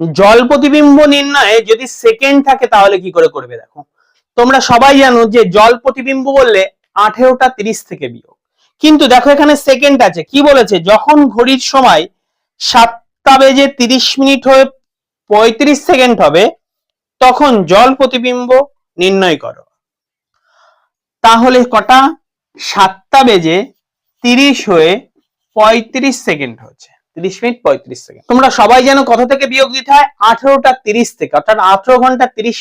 জল প্রতিবিম্ব নির্ণয়ে যদি সেকেন্ড থাকে তাহলে কি করে করবে দেখো? তোমরা সবাই জানো যে জল প্রতিবিম্ব বললে আঠেরোটা তিরিশ থেকে বিয়োগ। কিন্তু দেখো এখানে সেকেন্ড আছে। কি বলেছে? যখন ঘড়ির সময় সাতটা বেজে তিরিশ মিনিট হয়ে পঁয়ত্রিশ সেকেন্ড হবে, তখন জল প্রতিবিম্ব নির্ণয় করো। তাহলে কটা? সাতটা বেজে তিরিশ হয়ে পঁয়ত্রিশ সেকেন্ড হচ্ছে। তিরিশ মিনিট পঁয়ত্রিশ সেকেন্ড। তোমরা সবাই জানো কত থেকে বিয়োগ দিতে হয়? আঠেরোটা তিরিশ থেকে, অর্থাৎ আঠেরো ঘণ্টা তিরিশ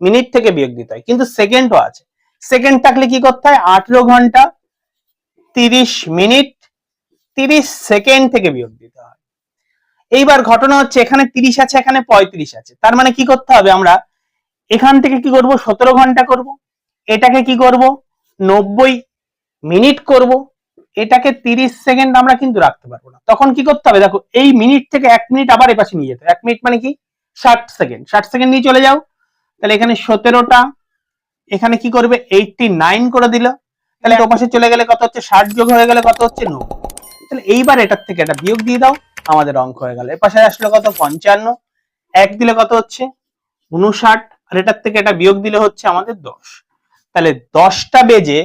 মিনিট থেকে বিয়োগ দিতে হয়। কিন্তু সেকেন্ডও আছে। সেকেন্ড থাকলে কি করতে হয়? আঠেরো ঘণ্টা তিরিশ মিনিট তিরিশ সেকেন্ড থেকে বিয়োগ দিতে হয়। এইবার ঘটনা হচ্ছে, এখানে তিরিশ আছে, এখানে পঁয়ত্রিশ আছে। তার মানে কি করতে হবে আমরা? এখান থেকে কি করব? সতেরো ঘণ্টা করব। এটাকে কি করব? নব্বই মিনিট করব। এটাকে তিরিশ সেকেন্ড আমরা কিন্তু রাখতে পারব না। তখন কি করতে হবে? দেখো, এই মিনিট থেকে এক মিনিট আবার এপাশে নিয়ে যেতে এক মিনিট মানে কি? ষাট সেকেন্ড। ষাট সেকেন্ড নিয়ে চলে যাও। তাহলে এখানে সতেরোটা, এখানে কি করবে? এইটটি নাইন করে দিল। তাহলে ওপাশে চলে গেলে কত হচ্ছে? ষাট যোগ হয়ে গেলে কত হচ্ছে? নব্বই। তাহলে এইবার এটার থেকে একটা বিয়োগ দিয়ে দাও, আমাদের অঙ্ক হয়ে গেল। এপাশে আসলো কত? পঞ্চান্ন। এক দিলে কত হচ্ছে? উনষাট আর এটার থেকে এটা বিয়োগ দিলে হচ্ছে আমাদের দশ। তাহলে দশটা বেজে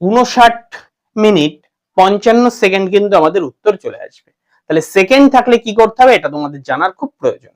উনষাট মিনিট পঞ্চান্ন সেকেন্ড কিন্তু আমাদের উত্তর চলে আসবে। তাহলে সেকেন্ড থাকলে কি করতে হবে? এটা তোমাদের জানার খুব প্রয়োজন।